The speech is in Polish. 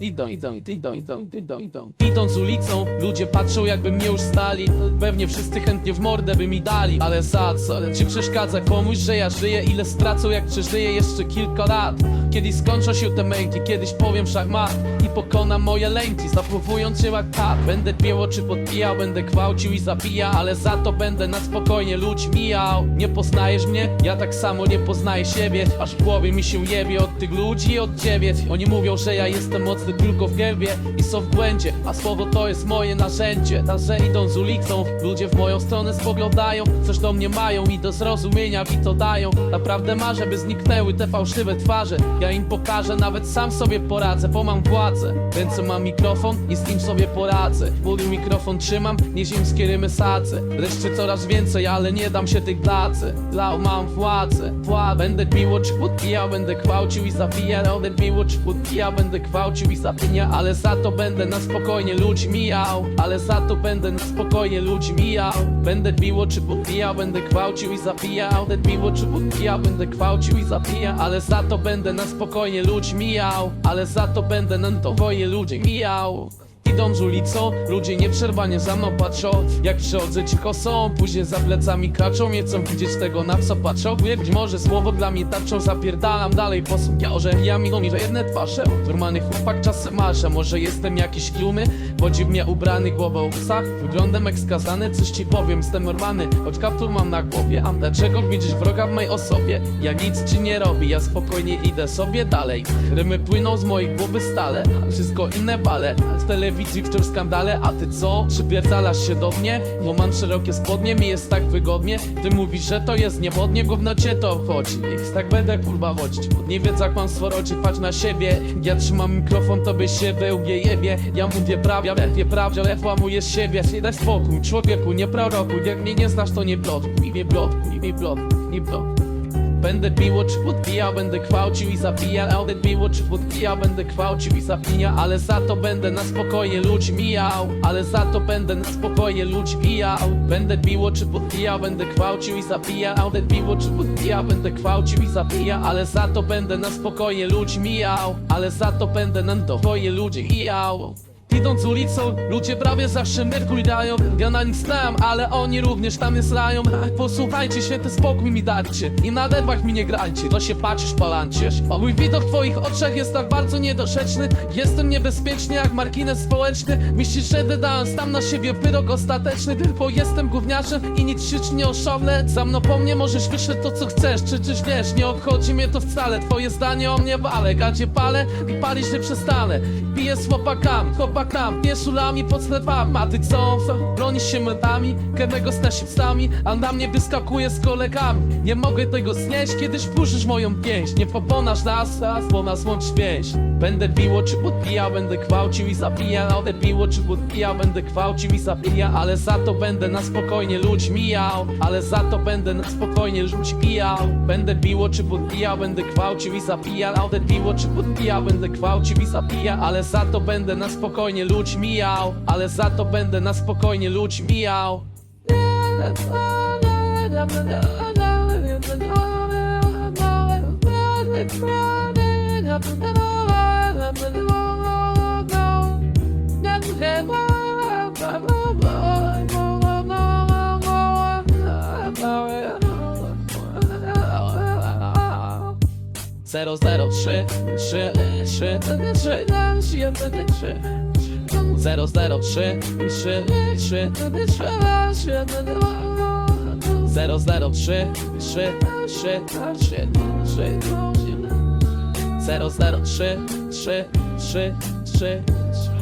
Idą, idą, idą, idą, idą, idą. Idąc ulicą, ludzie patrzą jakby mnie już stali Pewnie wszyscy chętnie w mordę by mi dali Ale za co? Czy przeszkadza komuś, że ja żyję? Ile stracą jak przeżyję jeszcze kilka lat? Kiedyś skończą się te męki, kiedyś powiem szachmat I pokonam moje lęki, zachowując się jak kat Będę pieło czy podpijał, będę gwałcił i zabijał Ale za to będę na spokojnie ludzi mijał Nie poznajesz mnie? Ja tak samo nie poznaję siebie Aż w głowie mi się jebie od tych ludzi i od ciebie Oni mówią, że ja jestem mocny tylko w gębie I są w błędzie, a słowo to jest moje narzędzie. Tak, że idąc ulicą, ludzie w moją stronę spoglądają Coś do mnie mają i do zrozumienia mi to dają. Naprawdę marzę, by zniknęły te fałszywe twarze. Ja im pokażę, nawet sam sobie poradzę, bo mam władzę. Ręce mam mikrofon i z nim sobie poradzę. Budy mikrofon trzymam, nie ziemskie rymy sadzę. Wreszcie coraz więcej, ale nie dam się tych dlacy Dla mam władzę, wła Będę miło czy będę gwałcił i zabijał Będę miło czy będę gwałcił i Ale za to będę na spokojnie ludzi mijał Ale za to będę na spokojnie ludzi mijał Będę miło czy podpijał, będę gwałcił i zabijał. Będę miło czy podpijał, będę gwałcił i zabijał. Ale za to będę na spokojnie ludzi mijał Ale za to będę na spokojnie ludzi mijał Idąc ulicą, ludzie nieprzerwanie za mną patrzą. Jak przechodzę cicho są, później za plecami kraczą Nie chcą widzieć tego na co patrzą. Być może słowo dla mnie tarczą Zapierdalam dalej po sądziorze Ja mi że jedne twarze. Normalny chłopak czasem marzę Może jestem jakiś tłumy Bo dziwnie ubrany, głowa o psach Wyglądem jak skazany, coś ci powiem Jestem normalny, choć kaptur mam na głowie A dlaczego widzisz wroga w mojej osobie? Ja nic ci nie robię, ja spokojnie idę sobie dalej. Rymy płyną z mojej głowy stale Wszystko inne bale W telewizji wciąż skandale, a ty co? Przypierdalasz się do mnie? Bo mam szerokie spodnie, mi jest tak wygodnie. Ty mówisz, że to jest niewodnie, gówno cię to obchodzi. Więc tak będę kurwa wodzić. Nie wiedz jak mam sworoczy, patrz na siebie. Ja trzymam mikrofon, to byś się wełbie jebie Ja mówię prawdę, ja prawdę, ale włamuję siebie. Nie daj spokój, człowieku, nie prorokuj. Jak mnie nie znasz, to nie plotkuj, nie plotkuj, nie plotkuj, nie plotkuj Będę biło czy będę gwałcił i zabijał Będę biło czy będę gwałcił i zabijał Ale za to będę na spokojnie ludzi mijał. Ale za to będę na spokojnie ludzi mijał. Będę biło czy będę gwałcił i zabijał Będę biło czy będę gwałcił i zabijał Ale za to będę na spokojnie ludzi mijał. Ale za to będę na spokojnie ludzi mijał Idąc ulicą, ludzie prawie zawsze Merkury dają Ja na nich znam, ale oni również tam jest lają Posłuchajcie, święty spokój mi dajcie. I na nerwach mi nie grajcie, to się patrzysz palancie A mój widok w twoich oczach jest tak bardzo niedorzeczny. Jestem niebezpieczny jak margines społeczny. Myślisz, że wydałem tam na siebie wyrok ostateczny. Tylko jestem gówniarzem i nic się nie oszowle Za mną po mnie możesz wyszedł to co chcesz. Czy czyś wiesz, nie obchodzi mnie to wcale. Twoje zdanie o mnie wale, gadzie palę i palisz nie przestanę. Piję z chłopakami, chłopakami, pieszulami pod sklepami A ty co? Bronisz się metami, kemego z nasipsami A na mnie wyskakuje z kolegami. Nie mogę tego znieść, kiedyś wkurzysz moją pięść. Nie poponasz nas, bo nas łączy więź. Będę biło czy podbijał, będę gwałcił i zabijał Będę biło czy podbijał, będę gwałcił i zabijał Ale za to będę na spokojnie ludzi mijał Ale za to będę na spokojnie ludzi mijał Będę biło czy podbijał, będę gwałcił i zabijał Będę biło czy podbijał, będę gwałcił i zabijał Ale za to będę na spokojnie ludzi mijał Ale za to będę na spokojnie ludzi mijał Zero, zero, trzy, trzy, trzy, trzy, trzy, trzy. Zero, zero, trzy, trzy, trzy, trzy. Zero, zero, trzy, trzy, trzy, trzy, trzy. Zero, zero, trzy, trzy, trzy, trzy, trzy.